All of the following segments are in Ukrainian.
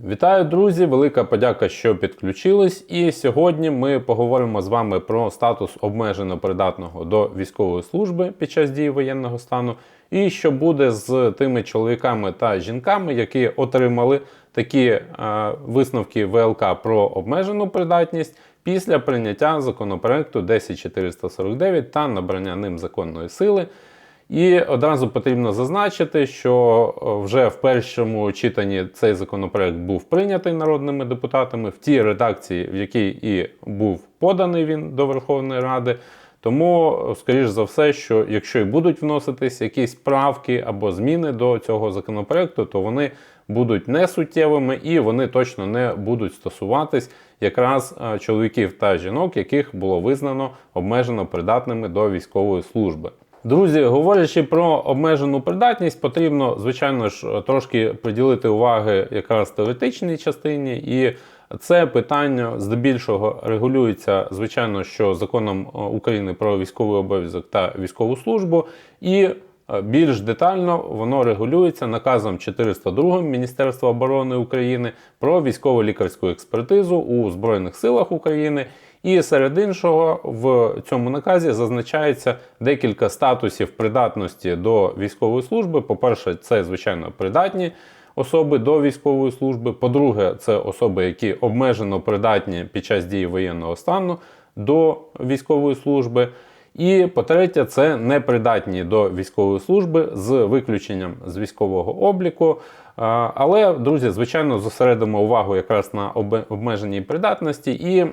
Вітаю, друзі! Велика подяка, що підключились. І сьогодні ми поговоримо з вами про статус обмежено придатного до військової служби під час дії воєнного стану, і що буде з тими чоловіками та жінками, які отримали такі е, висновки ВЛК про обмежену придатність після прийняття законопроекту 10449 та набрання ним законної сили. І одразу потрібно зазначити, що е, вже в першому читанні цей законопроект був прийнятий народними депутатами в тій редакції, в якій і був поданий він до Верховної Ради. Тому, е, скоріш за все, що якщо і будуть вноситись якісь правки або зміни до цього законопроекту, то вони будуть несуттєвими і вони точно не будуть стосуватись якраз е, чоловіків та жінок, яких було визнано обмежено придатними до військової служби. Друзі, говорячи про обмежену придатність, потрібно, звичайно ж, трошки приділити уваги якраз теоретичній частині, і це питання здебільшого регулюється, звичайно, що законом е, України про військовий обов'язок та військову службу, і е, більш детально воно регулюється наказом 402 Міністерства оборони України про військово-лікарську експертизу у Збройних силах України. І серед іншого в цьому наказі зазначається декілька статусів придатності до військової служби. По-перше, це звичайно придатні особи до військової служби. По-друге, це особи, які обмежено придатні під час дії воєнного стану до військової служби. І по-третє, це непридатні до військової служби з виключенням з військового обліку. Але, друзі, звичайно, зосередимо увагу якраз на обмеженій придатності. І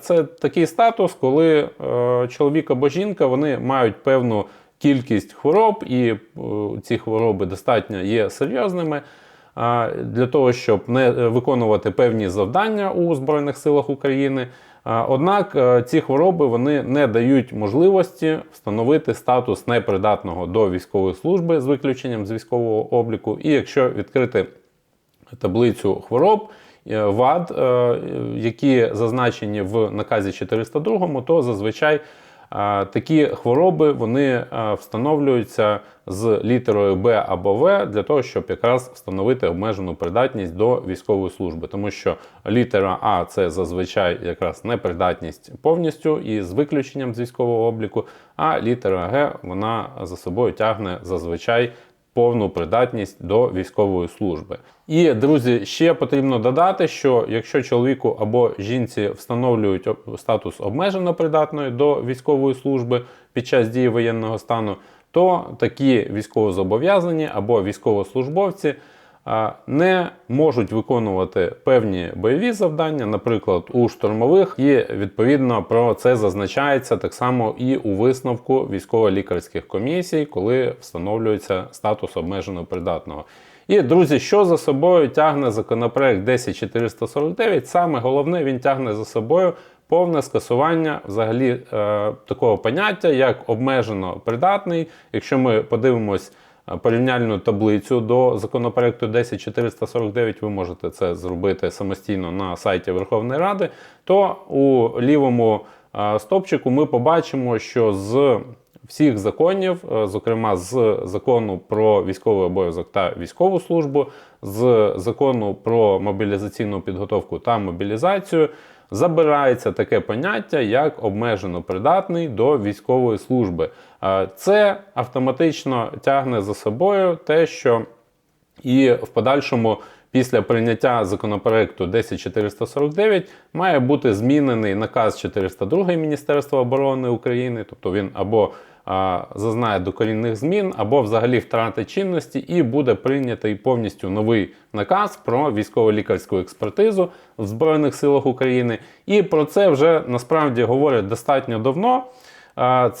це такий статус, коли е, чоловік або жінка вони мають певну кількість хвороб, і е, ці хвороби достатньо є серйозними. Для того, щоб не виконувати певні завдання у Збройних силах України. Однак е, ці хвороби вони не дають можливості встановити статус непридатного до військової служби з виключенням з військового обліку. І якщо відкрити таблицю хвороб е, ВАД, е, які зазначені в наказі 402, то зазвичай Такі хвороби вони встановлюються з літерою Б або В для того, щоб якраз встановити обмежену придатність до військової служби, тому що літера А це зазвичай якраз непридатність повністю і з виключенням з військового обліку, а літера Г вона за собою тягне зазвичай повну придатність до військової служби. І, друзі, ще потрібно додати, що якщо чоловіку або жінці встановлюють статус обмежено придатної до військової служби під час дії воєнного стану, то такі військовозобов'язані або військовослужбовці не можуть виконувати певні бойові завдання, наприклад, у штурмових, і відповідно про це зазначається так само і у висновку військово-лікарських комісій, коли встановлюється статус обмежено придатного. І, друзі, що за собою тягне законопроект 10449? Саме головне, він тягне за собою повне скасування взагалі е, такого поняття, як обмежено придатний. Якщо ми подивимось порівняльну таблицю до законопроекту 10449, ви можете це зробити самостійно на сайті Верховної Ради, то у лівому стопчику ми побачимо, що з всіх законів, зокрема з закону про військовий обов'язок та військову службу, з закону про мобілізаційну підготовку та мобілізацію забирається таке поняття, як обмежено придатний до військової служби. Це автоматично тягне за собою те, що і в подальшому. Після прийняття законопроекту 10449 має бути змінений наказ 402 Міністерства оборони України, тобто він або зазнає докорінних змін, або взагалі втратить чинності, і буде прийнятий повністю новий наказ про військово-лікарську експертизу в Збройних силах України. І про це вже насправді говорять достатньо давно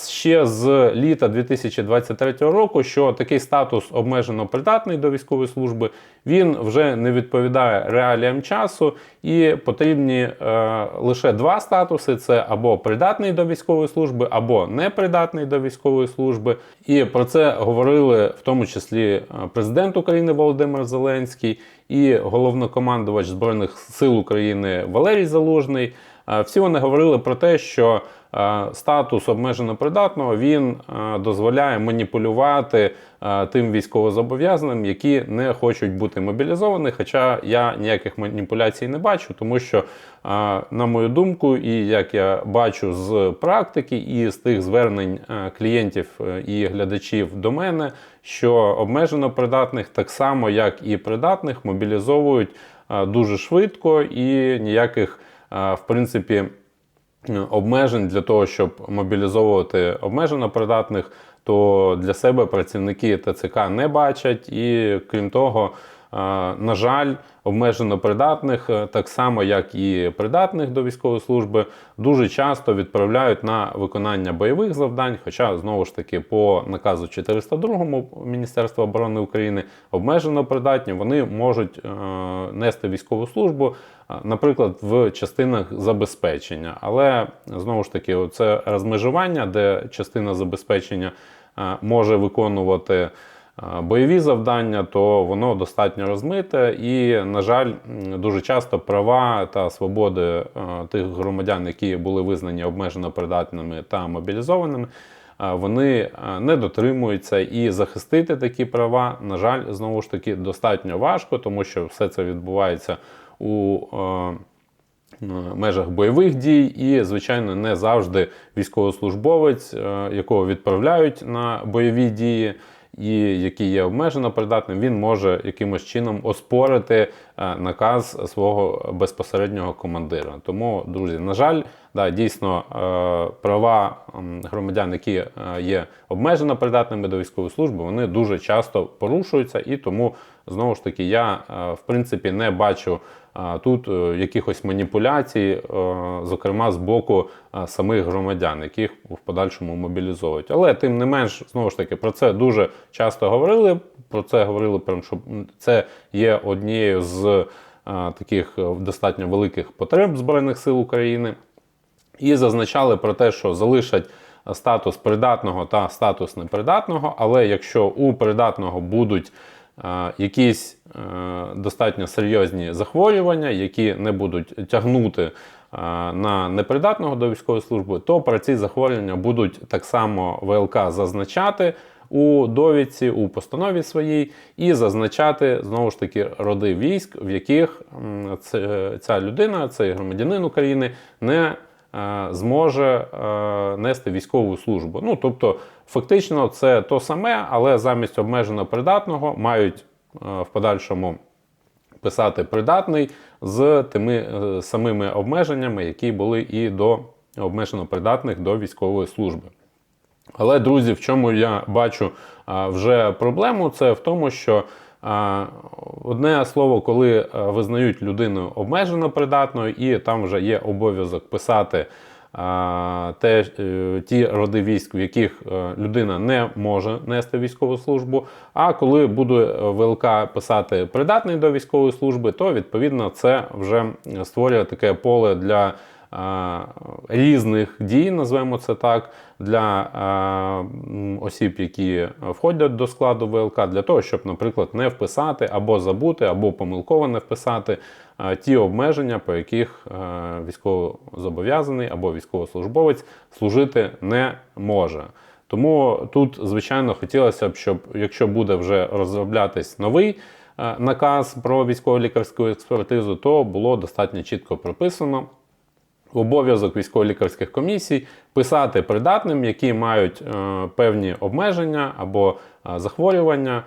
ще з літа 2023 року, що такий статус обмежено придатний до військової служби, він вже не відповідає реаліям часу, і потрібні е, лише два статуси: це або придатний до військової служби, або непридатний до військової служби. І про це говорили в тому числі е, президент України Володимир Зеленський і головнокомандувач Збройних сил України Валерій Залужний. Е, Всі вони говорили про те, що е, статус обмежено придатного він е, дозволяє маніпулювати тим військовозобов'язаним, які не хочуть бути мобілізовані. Хоча я ніяких маніпуляцій не бачу, тому що, на мою думку, і як я бачу з практики, і з тих звернень клієнтів і глядачів до мене, що обмежено придатних так само, як і придатних, мобілізовують дуже швидко і ніяких, в принципі, е, обмежень для того, щоб мобілізовувати обмежено придатних, то для себе працівники ТЦК не бачать. І крім того, е, на жаль, обмежено придатних, е, так само як і придатних до військової служби, дуже часто відправляють на виконання бойових завдань. Хоча знову ж таки по наказу 402 Міністерства оборони України обмежено придатні, вони можуть е, нести військову службу, е, наприклад, в частинах забезпечення. Але знову ж таки, це розмежування, де частина забезпечення може виконувати бойові завдання, то воно достатньо розмите. І, на жаль, дуже часто права та свободи е, тих громадян, які були визнані обмежено придатними та мобілізованими. е, Вони е, не дотримуються і захистити такі права, на жаль, знову ж таки, достатньо важко, тому що все це відбувається у межах бойових дій, і, звичайно, не завжди військовослужбовець, якого відправляють на бойові дії, і який є обмежено придатним, він може якимось чином оспорити е, наказ свого безпосереднього командира. Тому, друзі, на жаль, да, дійсно е, права громадян, які е, є обмежено придатними до військової служби, вони дуже часто порушуються, і тому знову ж таки я в принципі не бачу тут е, якихось маніпуляцій, е, зокрема з боку е, самих громадян, яких в подальшому мобілізовують. Але тим не менш, знову ж таки, про це дуже часто говорили. Про це говорили, прям, що це є однією з таких достатньо великих потреб Збройних сил України. І зазначали про те, що залишать статус придатного та статус непридатного, але якщо у придатного будуть якісь е, достатньо серйозні захворювання, які не будуть тягнути е, на непридатного до військової служби, то про ці захворювання будуть так само ВЛК зазначати у довідці, у постанові своїй, і зазначати знову ж таки роди військ, в яких ця людина, цей громадянин України, не е, зможе е, нести військову службу. Ну тобто, фактично, це то саме, але замість обмежено придатного мають е, в подальшому писати придатний з тими е, самими обмеженнями, які були і до обмежено придатних до військової служби. Але, друзі, в чому я бачу вже проблему, це в тому, що одне слово, коли визнають людину обмежено придатною, і там вже є обов'язок писати те, е, ті роди військ, в яких е, людина не може нести військову службу. А коли буде ВЛК писати придатний до військової служби, то відповідно це вже створює таке поле для різних дій, назвемо це так, для осіб, які входять до складу ВЛК, для того, щоб, наприклад, не вписати або забути, або помилково не вписати ті обмеження, по яких військовозобов'язаний або військовослужбовець служити не може. Тому тут, звичайно, хотілося б, щоб якщо буде вже розроблятись новий е, наказ про військово-лікарську експертизу, то було достатньо чітко прописано обов'язок військово-лікарських комісій писати придатним, які мають е, певні обмеження або е, захворювання.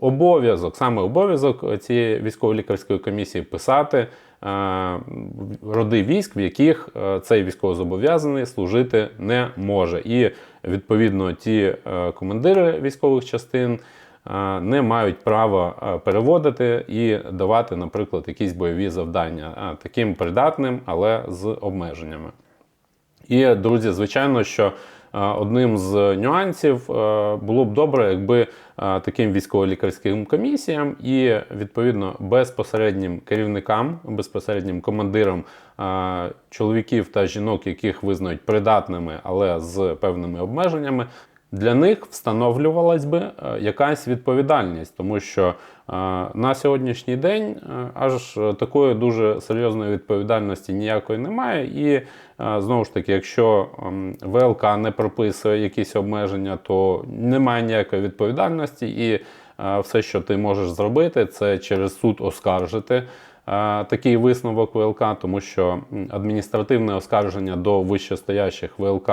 Обов'язок, саме обов'язок цієї військово-лікарської комісії писати е, роди військ, в яких е, цей військовозобов'язаний служити не може. І відповідно ті е, командири військових частин не мають права переводити і давати, наприклад, якісь бойові завдання таким придатним, але з обмеженнями. І, друзі, звичайно, що одним з нюансів е, було б добре, якби е, таким військово-лікарським комісіям і відповідно безпосереднім керівникам, безпосереднім командирам е, чоловіків та жінок, яких визнають придатними, але з певними обмеженнями. Для них встановлювалась би е, якась відповідальність, тому що е, на сьогоднішній день е, аж такої дуже серйозної відповідальності ніякої немає. І знову ж таки, якщо ВЛК не прописує якісь обмеження, то немає ніякої відповідальності, і все, що ти можеш зробити, це через суд оскаржити. Такий висновок ВЛК, тому що адміністративне оскарження до вищестоящих ВЛК,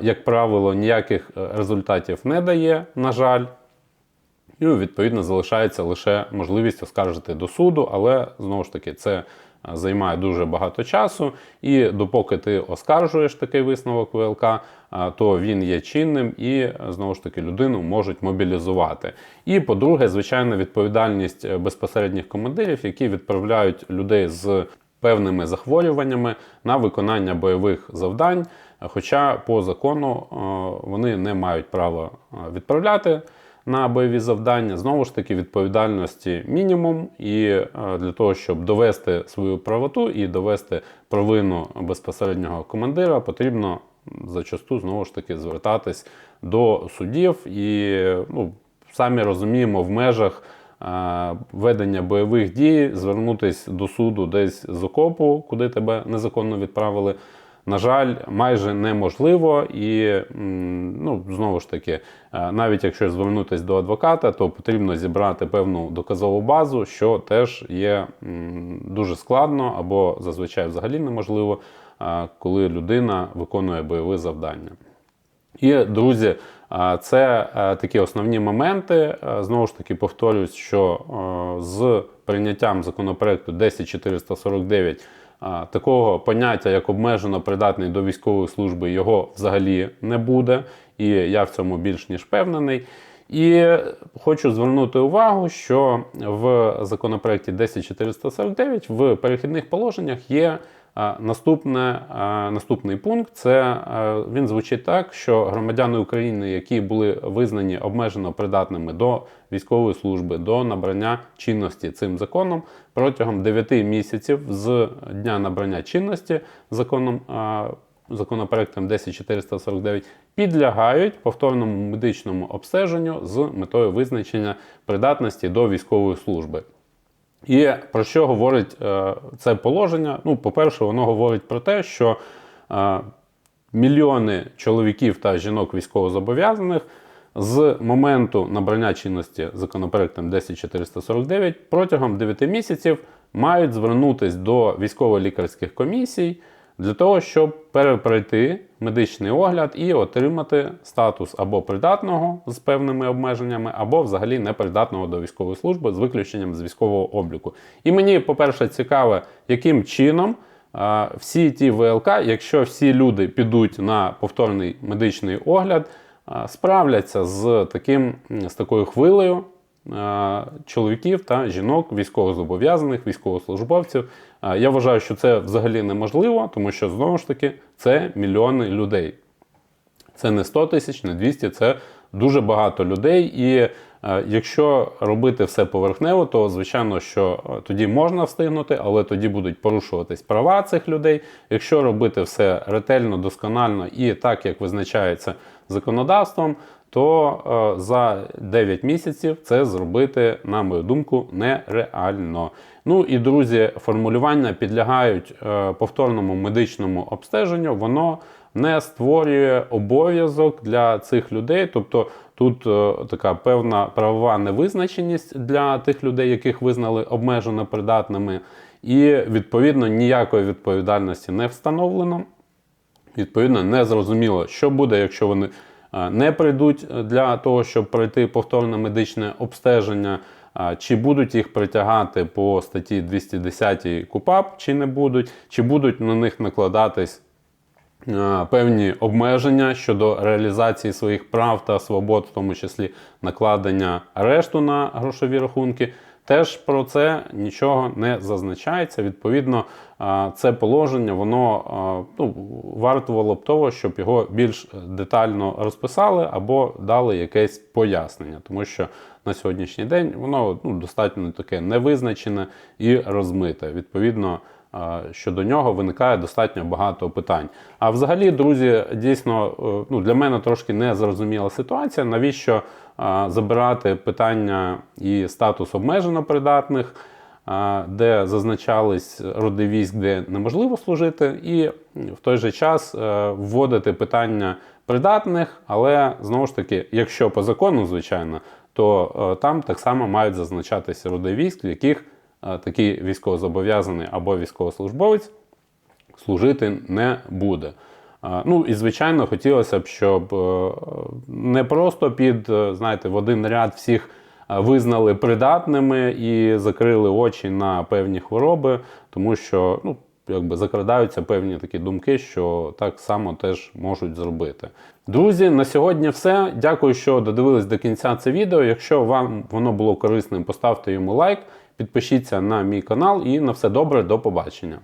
як правило, ніяких е, результатів не дає, на жаль. І відповідно залишається лише можливість оскаржити до суду, але знову ж таки це е, займає дуже багато часу. І допоки ти оскаржуєш такий висновок ВЛК, е, то він є чинним і знову ж таки людину можуть мобілізувати. І по-друге, звичайно, відповідальність безпосередніх командирів, які відправляють людей з певними захворюваннями на виконання бойових завдань. Хоча по закону е, вони не мають права е, відправляти на бойові завдання. Знову ж таки, відповідальності мінімум. І е, для того, щоб довести свою правоту і довести провину безпосереднього командира, потрібно зачасту знову ж таки звертатись до судів. І ну, самі розуміємо, в межах ведення бойових дій звернутись до суду десь з окопу, куди тебе незаконно відправили. На жаль, майже неможливо, і ну, знову ж таки, е, навіть якщо звернутися до адвоката, то потрібно зібрати певну доказову базу, що теж є дуже складно або зазвичай взагалі неможливо, е, коли людина виконує бойові завдання. І, друзі, це е, такі основні моменти. Знову ж таки, повторюсь, що з прийняттям законопроекту 10449 а, такого поняття, як обмежено придатний до військової служби, його взагалі не буде. І я в цьому більш ніж впевнений. І хочу звернути увагу, що в законопроекті 10449 в перехідних положеннях є наступне, наступний пункт. Це він звучить так, що громадяни України, які були визнані обмежено придатними до військової служби, до набрання чинності цим законом протягом 9 місяців з дня набрання чинності законом. Законопроектом 10449 підлягають повторному медичному обстеженню з метою визначення придатності до військової служби. І про що говорить е, це положення? Ну, по-перше, воно говорить про те, що е, мільйони чоловіків та жінок військовозобов'язаних з моменту набрання чинності законопроектом 10449 протягом 9 місяців мають звернутися до військово-лікарських комісій для того, щоб перепройти медичний огляд і отримати статус або придатного з певними обмеженнями, або взагалі непридатного до військової служби з виключенням з військового обліку. І мені, по-перше, цікаво, яким чином а, всі ті ВЛК, якщо всі люди підуть на повторний медичний огляд, а, справляться з таким з такою хвилею чоловіків та жінок, військовозобов'язаних, військовослужбовців. Е, Я вважаю, що це взагалі неможливо, тому що знову ж таки це мільйони людей. Це не 100 тисяч, не 200, це дуже багато людей. І е, якщо робити все поверхнево, то звичайно, що е, тоді можна встигнути, але тоді будуть порушуватись права цих людей. Якщо робити все ретельно, досконально і так, як визначається законодавством, то е, за 9 місяців це зробити, на мою думку, нереально. Ну і друзі, формулювання підлягають е, повторному медичному обстеженню. Воно не створює обов'язок для цих людей. Тобто тут е, така певна правова невизначеність для тих людей, яких визнали обмежено придатними, і відповідно ніякої відповідальності не встановлено. Відповідно, не зрозуміло, що буде, якщо вони не прийдуть для того, щоб пройти повторне медичне обстеження, чи будуть їх притягати по статті 210 КУПАП, чи не будуть, чи будуть на них накладатись е, певні обмеження щодо реалізації своїх прав та свобод, в тому числі накладення арешту на грошові рахунки. Теж про це нічого не зазначається. Відповідно, це положення воно ну, вартувало б того, щоб його більш детально розписали або дали якесь пояснення, тому що на сьогоднішній день воно ну, достатньо таке невизначене і розмите. Відповідно, щодо нього виникає достатньо багато питань. А взагалі, друзі, дійсно е, ну, для мене трошки незрозуміла ситуація, навіщо забирати питання і статус обмежено придатних де зазначались роди військ, де неможливо служити, і в той же час е, вводити питання придатних, але знову ж таки, якщо по закону, звичайно, то е, там так само мають зазначатися роди військ, в яких е, такий військовозобов'язаний або військовослужбовець служити не буде. Ну і звичайно, хотілося б, щоб е, не просто під, е, знаєте, в один ряд всіх е, визнали придатними і закрили очі на певні хвороби, тому що ну, якби закрадаються певні такі думки, що так само теж можуть зробити. Друзі, на сьогодні все. Дякую, що додивились до кінця це відео. Якщо вам воно було корисним, поставте йому лайк, підпишіться на мій канал і на все добре, до побачення.